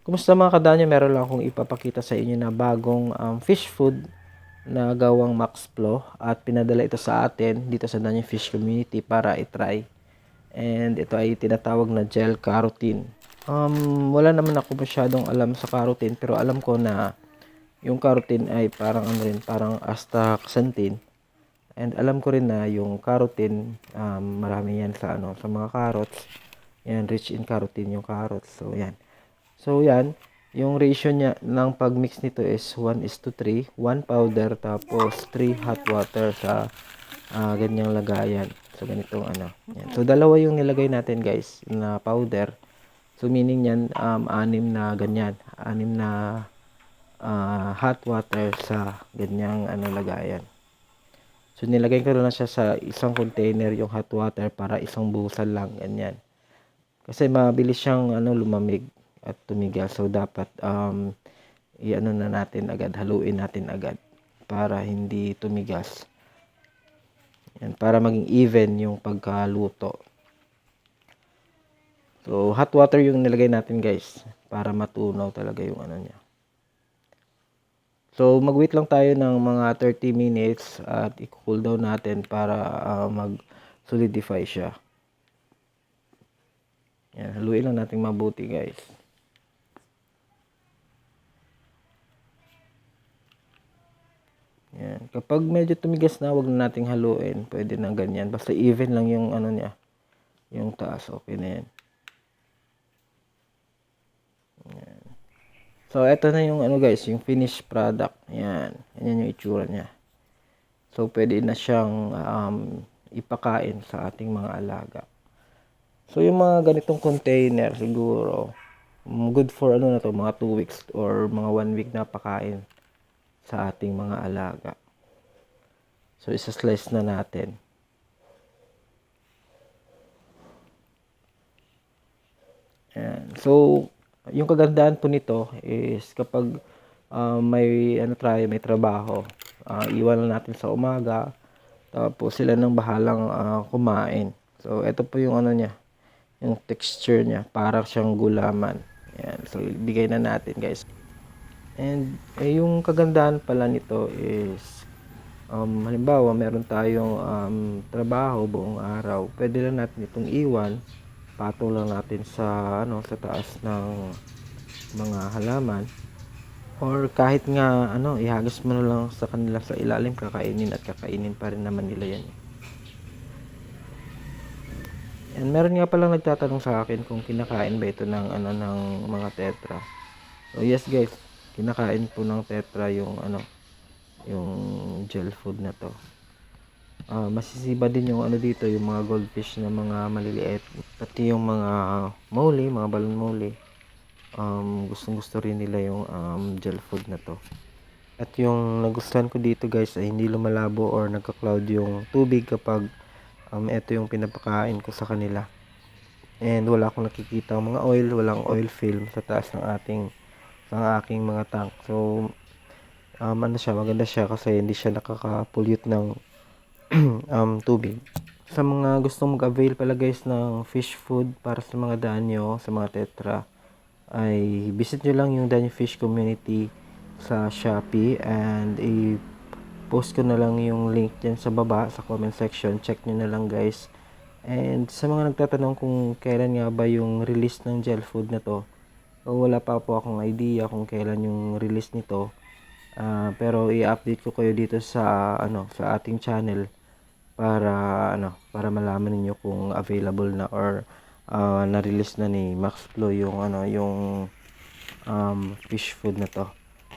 Kumusta mga kadanyo? Meron lang akong ipapakita sa inyo na bagong um, fish food na gawang Max Flow at pinadala ito sa atin dito sa Danyo Fish Community para itry. And ito ay tinatawag na gel carotene. Um, wala naman ako masyadong alam sa carotene pero alam ko na yung carotene ay parang ano rin, parang astaxanthin. And alam ko rin na yung carotene, um, marami yan sa ano, sa mga carrots. Yan, rich in carotene yung carrots. So, yan. So, yan. Yung ratio niya ng pag-mix nito is 1 is to 3. 1 powder tapos 3 hot water sa uh, ganyang lagayan. So, ganitong ano. Yan. So, dalawa yung nilagay natin guys na powder. So, meaning yan, um, anim na ganyan. Anim na uh, hot water sa ganyang ano lagayan. So, nilagay ko na siya sa isang container yung hot water para isang busan lang. Ganyan. Kasi mabilis siyang ano, lumamig at tumigas. So, dapat um, i-ano na natin agad, haluin natin agad para hindi tumigas. Yan, para maging even yung pagkaluto. So, hot water yung nilagay natin guys para matunaw talaga yung ano niya. So, mag-wait lang tayo ng mga 30 minutes at i-cool down natin para uh, mag-solidify siya. Yan, haluin lang natin mabuti guys. Yan. Kapag medyo tumigas na, wag na nating haluin. Pwede na ganyan. Basta even lang yung ano niya. Yung taas. Okay na yan. yan. So, eto na yung ano guys, yung finished product. Yan. Yan yung itsura niya. So, pwede na siyang um, ipakain sa ating mga alaga. So, yung mga ganitong container, siguro, good for ano na to, mga 2 weeks or mga 1 week na pakain sa ating mga alaga. So, isa-slice na natin. Ayan. So, yung kagandahan po nito is kapag uh, may ano tayo, may trabaho, uh, iwan lang natin sa umaga, tapos sila nang bahalang uh, kumain. So, ito po yung ano niya, yung texture niya, parang siyang gulaman. Ayan. So, ibigay na natin guys. And eh, yung kagandahan pala nito is um, halimbawa meron tayong um, trabaho buong araw, pwede lang natin itong iwan, patong lang natin sa ano sa taas ng mga halaman or kahit nga ano ihagis mo na lang sa kanila sa ilalim kakainin at kakainin pa rin naman nila yan. And meron nga palang nagtatanong sa akin kung kinakain ba ito ng ano ng mga tetra. So yes guys, kinakain po ng tetra yung ano yung gel food na to. Uh, masisiba din yung ano dito yung mga goldfish na mga maliliit. Pati yung mga mole mga balon mole um, gustong gusto rin nila yung um, gel food na to. At yung nagustuhan ko dito guys ay hindi lumalabo or nagka-cloud yung tubig kapag um, ito yung pinapakain ko sa kanila. And wala akong nakikita mga oil walang oil film sa taas ng ating ng aking mga tank. So, um, ano siya, maganda siya kasi hindi siya nakaka-pollute ng um, tubig. Sa mga gustong mag-avail pala guys ng fish food para sa mga danyo, sa mga tetra, ay visit nyo lang yung Danyo Fish Community sa Shopee and i-post ko na lang yung link dyan sa baba sa comment section. Check nyo na lang guys. And sa mga nagtatanong kung kailan nga ba yung release ng gel food na to, wala pa po akong idea kung kailan yung release nito. Uh, pero i-update ko kayo dito sa ano sa ating channel para ano para malaman niyo kung available na or uh, na-release na ni Max Flow yung ano yung um, fish food na to.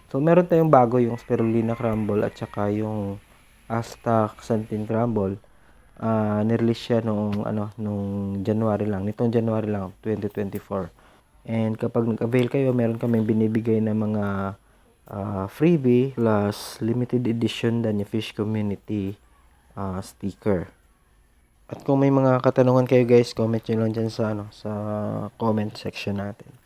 So meron tayong bago yung spirulina crumble at saka yung astaxanthin crumble. Uh, nirelease siya nung ano nung January lang, nitong January lang 2024. And kapag nag-avail kayo, meron kaming binibigay na mga uh, freebie plus limited edition Danya Fish Community uh, sticker. At kung may mga katanungan kayo guys, comment nyo lang dyan sa, ano, sa comment section natin.